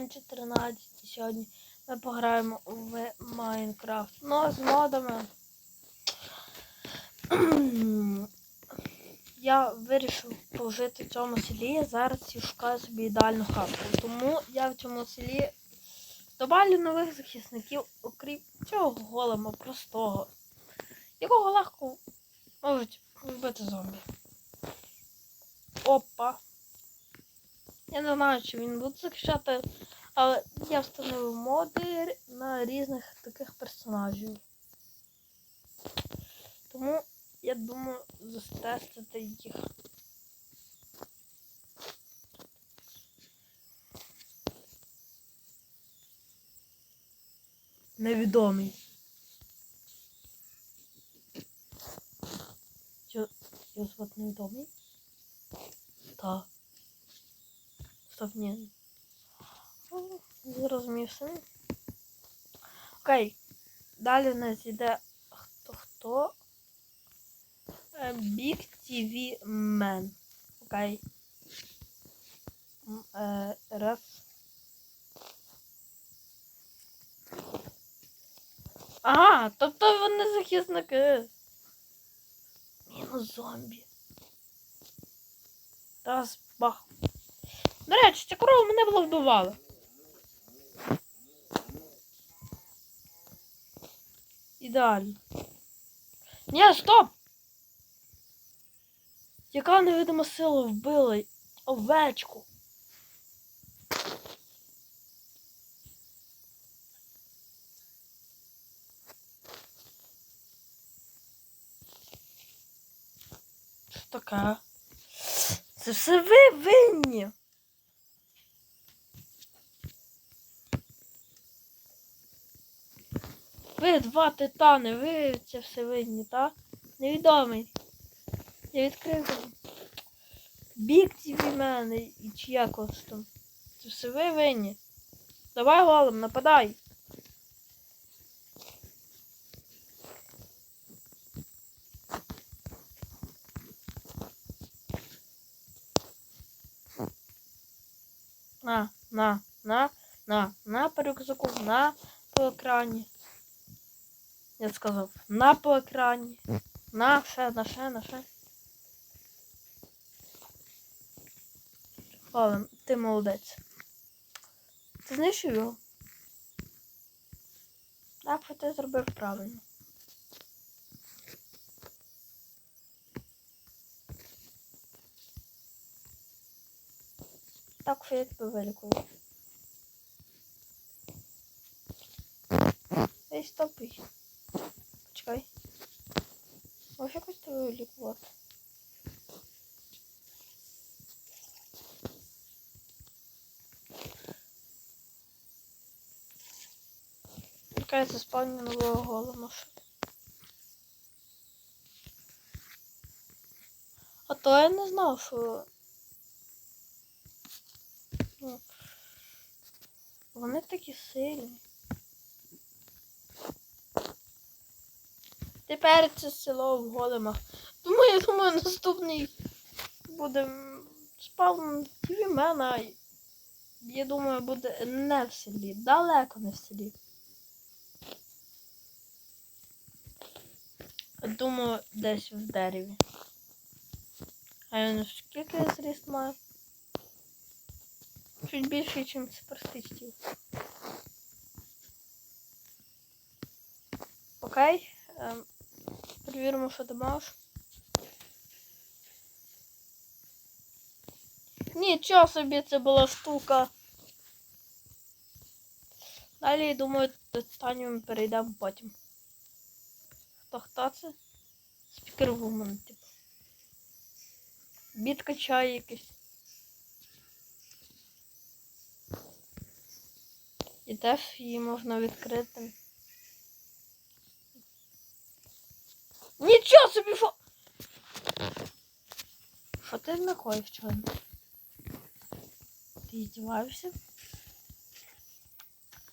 менше 13 сьогодні ми пограємо в Майнкрафт. Ну, з модами. Я вирішив пожити в цьому селі. Зараз я шукаю собі ідеальну хату. Тому я в цьому селі добавлю нових захисників, окрім цього голема простого, якого легко можуть вбити зомбі. Опа. Я не знаю, чи він буде захищати, але я встановив моди на різних таких персонажів. Тому я думаю затестити їх. Невідомий. Його звати невідомий? Так. Стоп, ні. Ну, Зрозумів все. Окей. Далі в нас йде хто хто. Big TV Man. Окей. Е, Раз. Ага, тобто вони захисники. Мінус зомбі. Раз, бах. До речі, ця корова мене було вбивала. Ідеально. Ні, стоп! Яка невидима сила вбила овечку? Що таке? Це все ви винні. Ви два титани, ви це все винні, так? Невідомий. Я відкрив. Бік ті мене і чи якось. Це все ви винні. Давай голем, нападай. На, на, на, на, на по рюкзаку, на по екрані. Я сказав, на по екрані. На, ще, на ще, на ще. Голем, ти молодець. Ти знищив його? Так, що ти зробив правильно. Так, що я тебе вилікую. Ей, стопий. Почекай. Може якось тебе вилікувати. Чекай, заспавню нового голема. А то я не знав, що. Ну, вони такі сильні. Тепер це село в големах. Тому я думаю, наступний буде спавн мене. Я думаю, буде не в селі. Далеко не в селі. Думаю, десь в дереві. А він скільки зріст має? Чуть більший, ніж це простичтів. Окей. Ем, перевіримо, що ти маєш. Нічого собі це була штука. Далі, думаю, до останнього перейдемо потім. Хто хто це? Спікер вумен, типу. Біт качає якийсь. І теж її можна відкрити. Нічого собі фо... Що ти накоїв чого? Ти здіваєшся?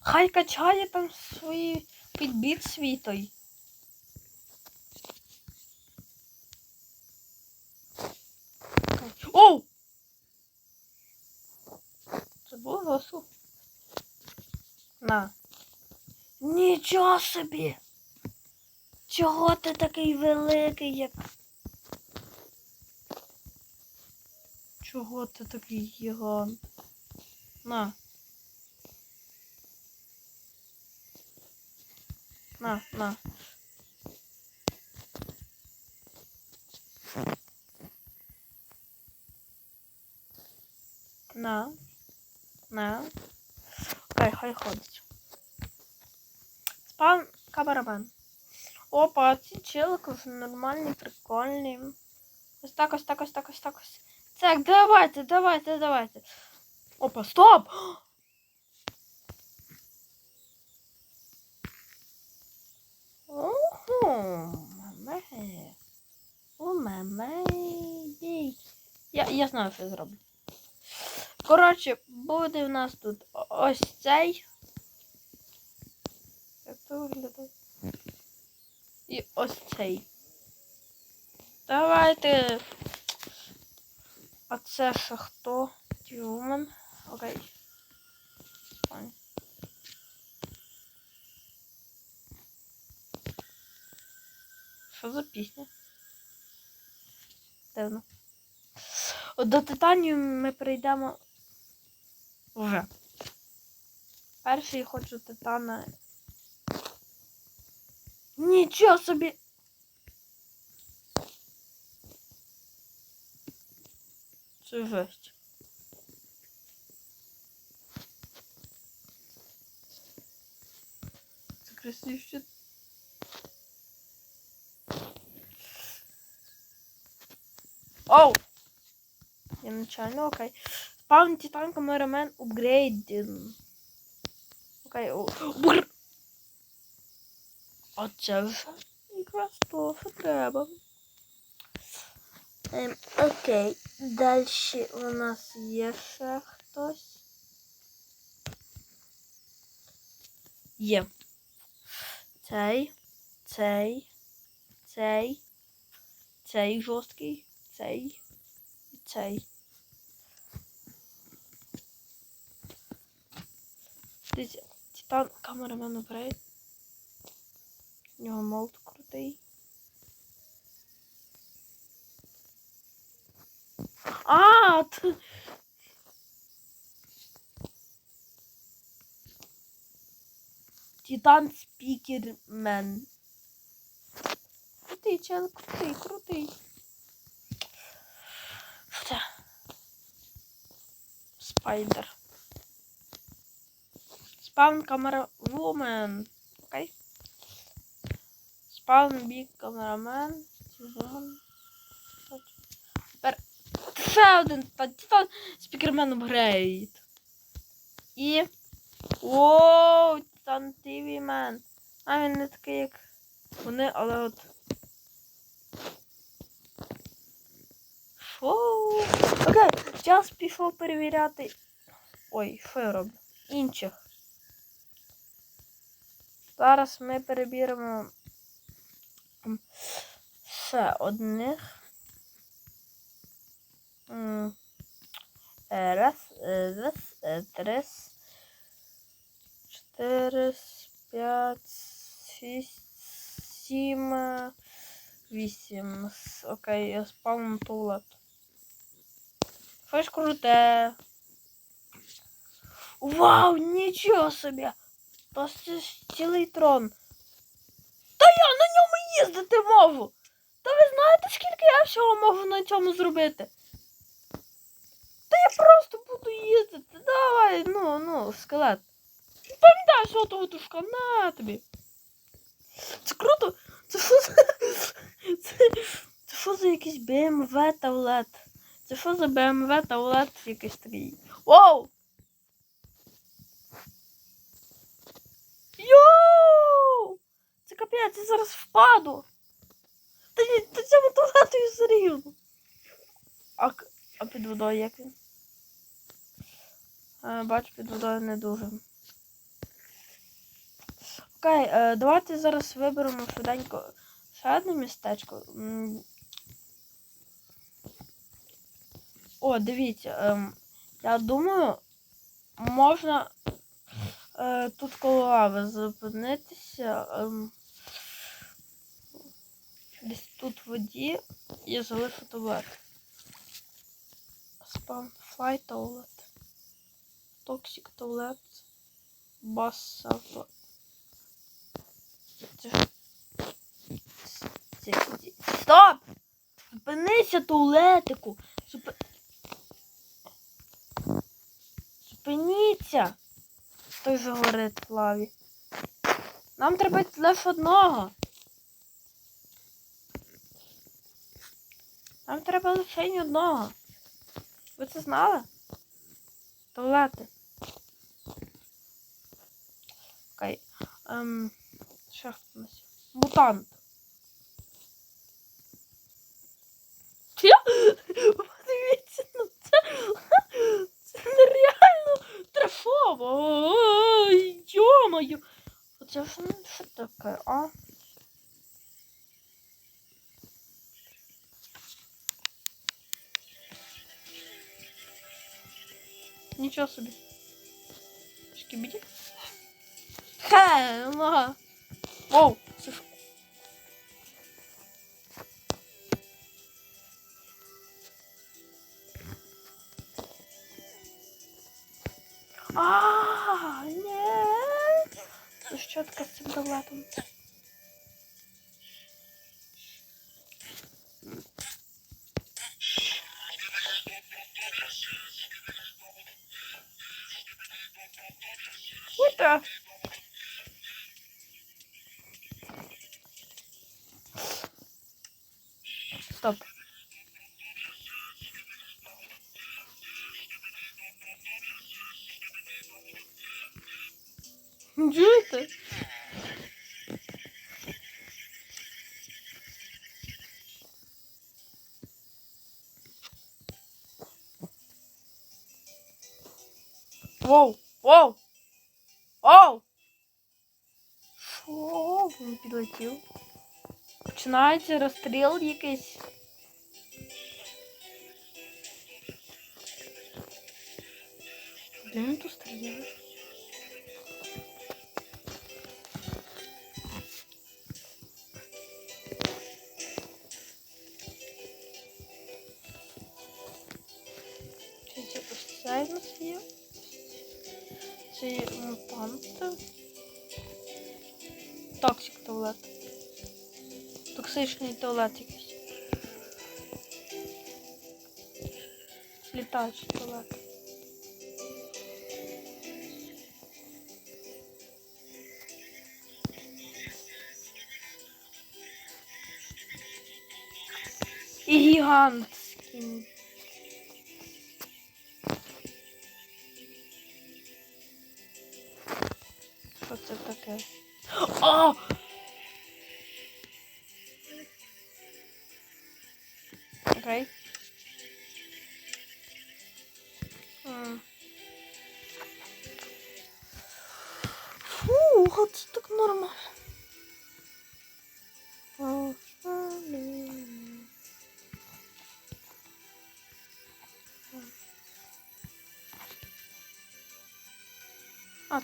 Хай качає там свої підбіт свій той. Оу! Це було весело. На. Нічого собі. Чого ти такий великий, як. Чого ти такий гігант? На. На, на. На. На. Окей, хай ходить. Спан камерамен. Опа, ці челики вже нормальні, прикольні. Ось так, ось так, ось так, ось так. Так, давайте, давайте, давайте. Опа, стоп! Ого, маме. О, маме. Я, я знаю, що я зроблю. Коротше, буде в нас тут ось цей. Як це виглядає? І ось цей. Давайте. А це ще хто? Тюмен. Окей. Що за пісня? Дивно. От до Титанію ми прийдемо вже. Перший хочу Титана. Нічого собі! Це жесть. Це красивіше. Оу! Я нечайно, окей. Спаун Титан камерамен апгрейден. Окей, о. Бур! Оце вже якраз то, що треба. Ем, окей, далі у нас є ще хтось. Є. Цей, цей, цей, цей жорсткий, цей і цей. Дивіться, Титан камерамен апгрейд. У нього молот крутий. А, т... Титан Спікермен. Крутий, чел, крутий, крутий. Це? Спайдер. Спаун камера вумен. Спаун бік камерамен. Тепер ще один та- титан спікермен апгрейд. І. Воу, Титан ТВ мен. А він не такий, як вони, але от. Шо? Окей, час пішов перевіряти. Ой, що я роблю? Інших. Зараз ми перевіримо м, ще одних. Е, Раз, е, раз, е, три, чотири, п'ять, шість, сім, е, вісім. Окей, я спав туалет. Щось круте. Вау, нічого собі! Ж цілий трон. Та я на ньому їздити можу! Та ви знаєте, скільки я всього можу на цьому зробити? Та я просто буду їздити. Давай, ну, ну, скелет. Пам'ятаєш отого тушка, на тобі. Це круто. Це що за. Це, це що за якийсь BMW таблет? Це що за BMW таблет якийсь такий? Вау! Йоу! Капець, я зараз впаду. Та ні, та цьому і серйозно. А, а під водою як він? Е, бачу, під водою не дуже. Окей, е, давайте зараз виберемо швиденько ще одне містечко. О, дивіться, ем, я думаю, можна е, тут коло лави зупинитися. Десь тут в воді і залишу туалет. Спам флай туалет. Токсик туалет. Бас. Це... Це... це- Стоп! Зупинися, туалетику! Зупи... Зупиніться! Той же говорить в лаві. Нам треба лише одного. Нам треба лише одного. Ви це знали? Туалети. Окей. Ем, що хто нас? Мутант. Чи? Подивіться на це. Це нереально трешово. Йомаю. Оце що таке, а? Нічого собі. Шкібіді. Хе, ага. Воу, це ж. А, ні. Ну що таке з цим таблетом? Стоп. Чуєте? Воу, воу, воу. Що він підлетів? Починається розстріл якийсь. Він тут стріляє? Чи це є. Токсик туалет. Токсичний туалет якийсь. Літаючий туалет. І гігантський. Що це таке? А! Окей. М. Фу, от це так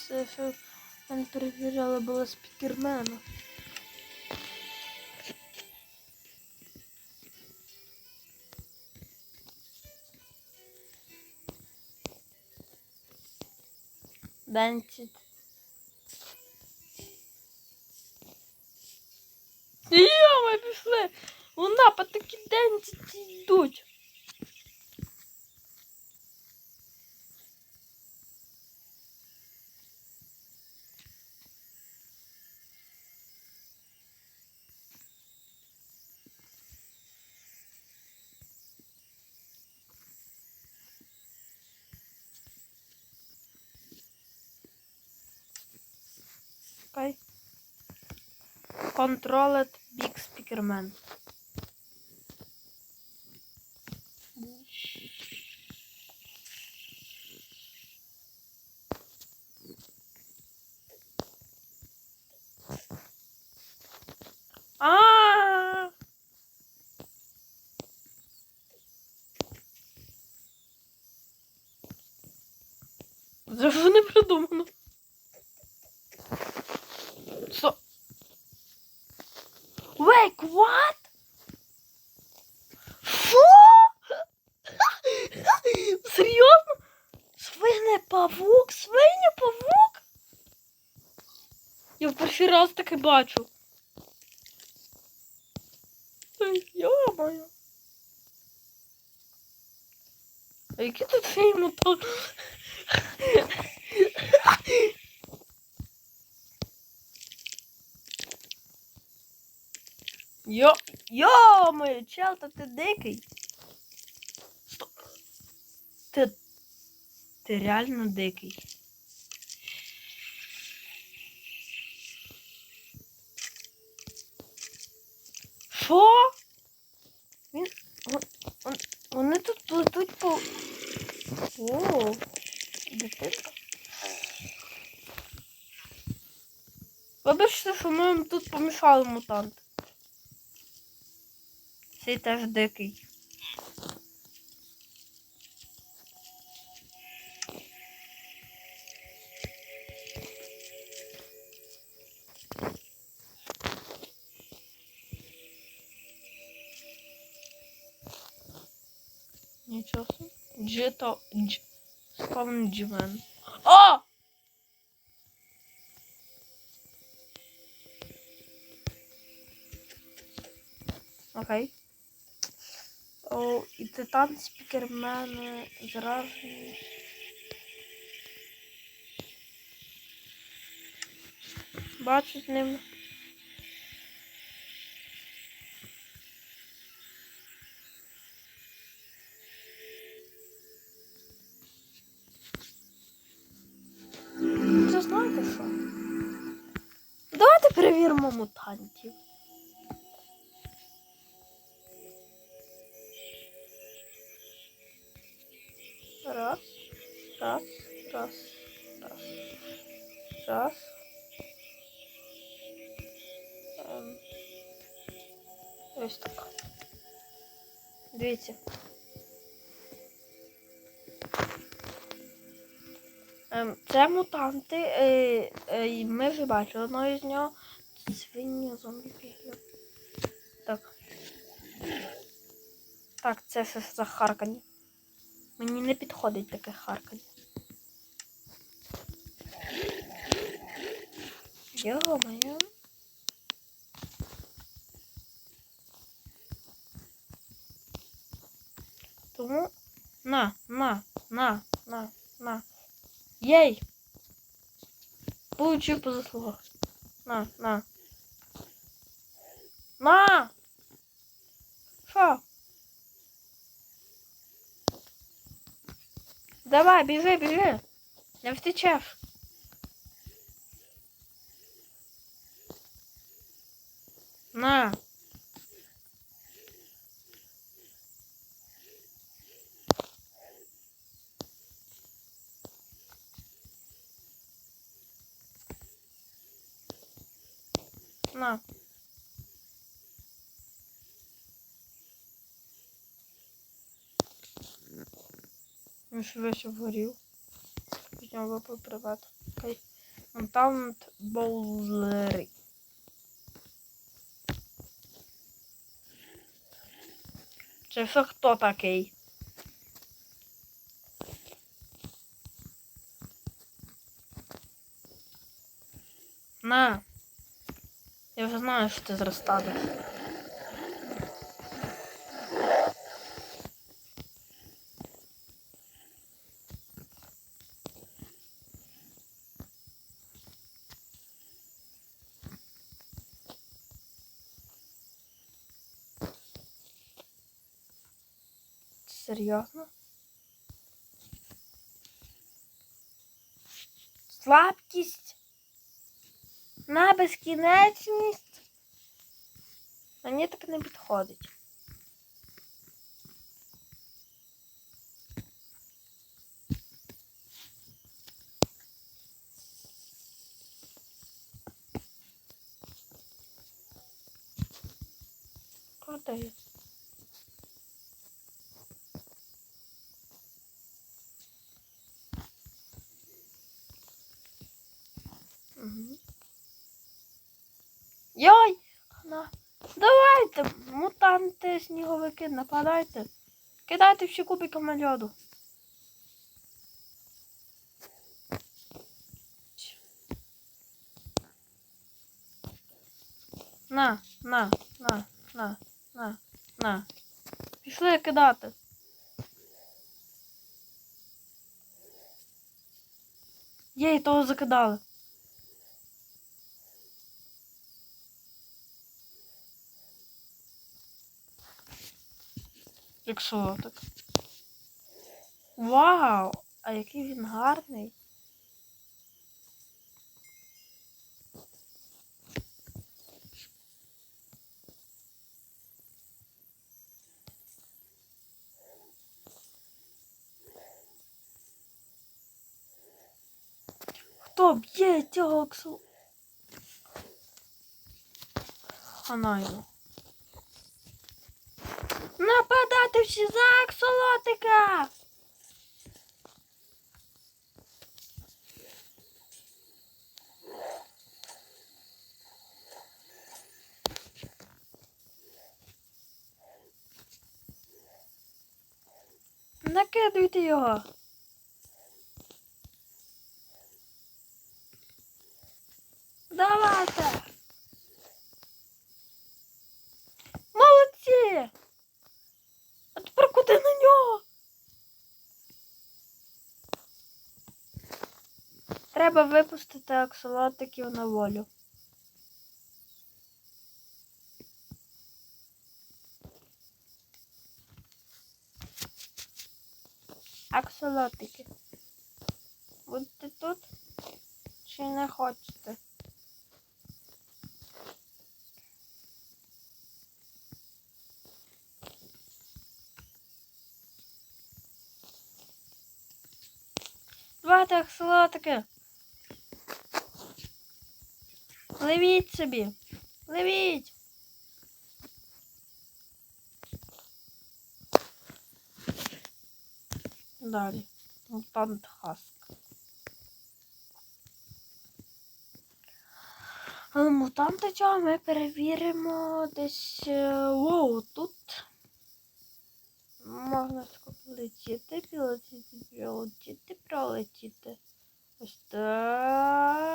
А, це що мене перевіряли було спікермена. Денцит. Йома, пішли! У напад такі денцити йдуть. Окей. Controlled Big Speakerman. Павук, свиня, павук. Я в перший раз таке бачу. Йо-моє. А які тут ще мотор? Йо, йо-моє, чел, та ти дикий. Ти, ти реально дикий. Що? Він. вон- вон- Вони тут плетуть по. О, дитинка. Вибачте, що ми тут помішали мутант. Цей теж дикий. Дж... Спавн джимен. О! Окей. О, і титан спікермен заражений. Бачу з ним. Перевіримо мутантів. Раз, раз, раз, раз, раз. Ем. Ось так. Дивіться. Ем, це мутанти. Е, е, ми вже бачили одного з нього. Свині зомбі біглю. Так. Так, це ж за харкання. Мені не підходить таке харкання. Йо-моє. Тому на, на, на, на, на. Єй! Получив по заслугах. На, на. На! Що? Давай, біжи, біжи. Не втечеш. На. На. Він обгорів. З нього випав приват. Окей. Монтаунт боулери. Це все хто такий? На. Я вже знаю, що ти зараз Серйозно? Слабкість? На безкінечність? Мені так не підходить. Крутий. Мігранти, сніговики, нападайте. Кидайте всі кубиками льоду. На, на, на, на, на, на. Пішли кидати. Є, і того закидали. Як. Вау! А який він гарний. Хто б'є цього оксу? Хана йому. Нападати всі за аксолотика! Накидуйте його. Давайте. Молодці. Тепер куди на нього? Треба випустити аксолотиків на волю. Аксолотики. Будете тут? Чи не хочете? Давайте аксолотики. Ловіть собі. Ловіть. Далі. Мутант Хаск. Але мутанта цього ми перевіримо десь. е, Воу, тут можна тако полетіти, полетіти, пролетіти. Ось так.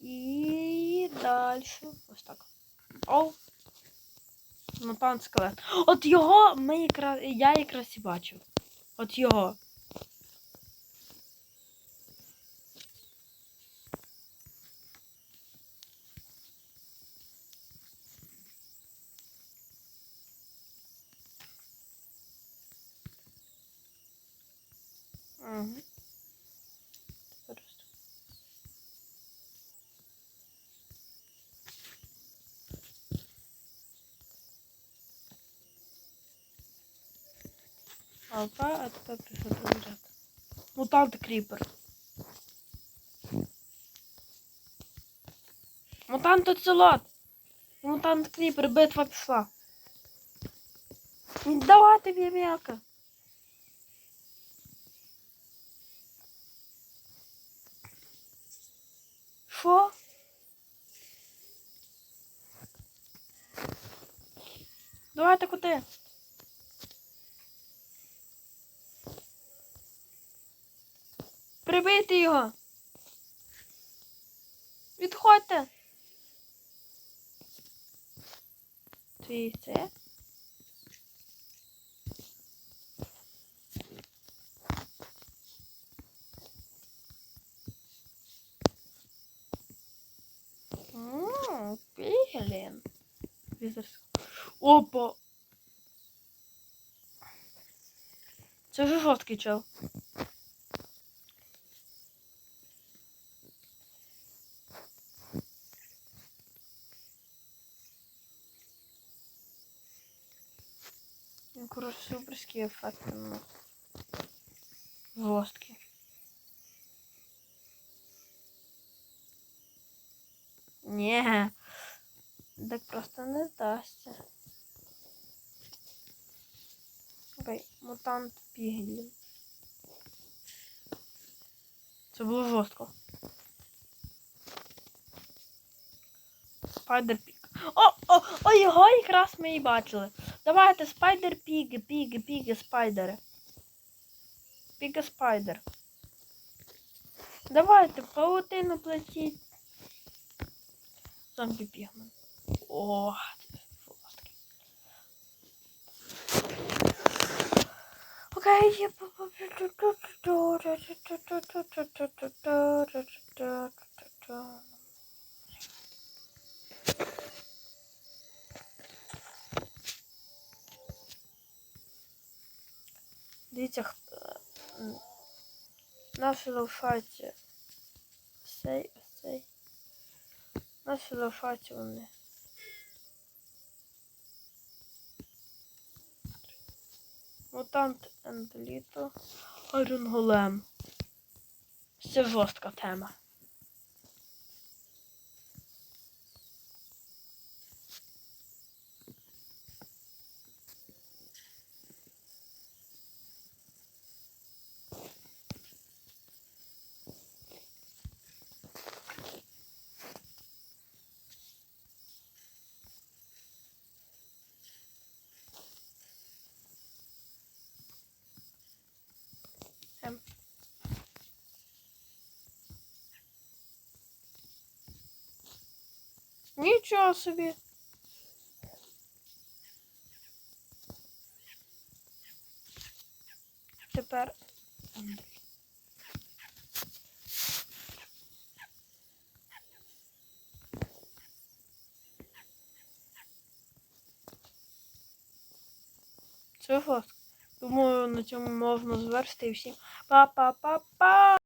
І далі. Ось так. Оу. Мутант скелет. От його ми якраз, я якраз і бачив. От його. Угу. Просто. Опа, а тепер пішов провіряти. Мутант кріпер. Мутант оцелот. Мутант кріпер, битва пішла. Давайте б'єм'яка. Що? Давайте куди? Прибийте його. Відходьте. Твій це? Ммм, піглін. Опа. Це вже жорсткий чел. Коротше, суперські ефекти у нас. Жорсткі. Ні. Так просто не здасться. Окей, мутант Піглін. Це було жорстко. Спайдер Пік. О, о, о, його якраз ми і бачили. Давайте спайдер піги, піги, піги, спайдери. Піги спайдер. Давайте, паутину плетіть. Зомбі пігмен. О, це жорсткий. Окей. Дивіться, хто- наші залишаються ось цей, ось цей. Наші залишаються вони. Мутант Ендліто. Айрон Голем. Це жорстка тема. Ем. Нічого собі. Тепер. Це жорстко. Думаю, на цьому можна зверсти і всім. Па-па-па-па!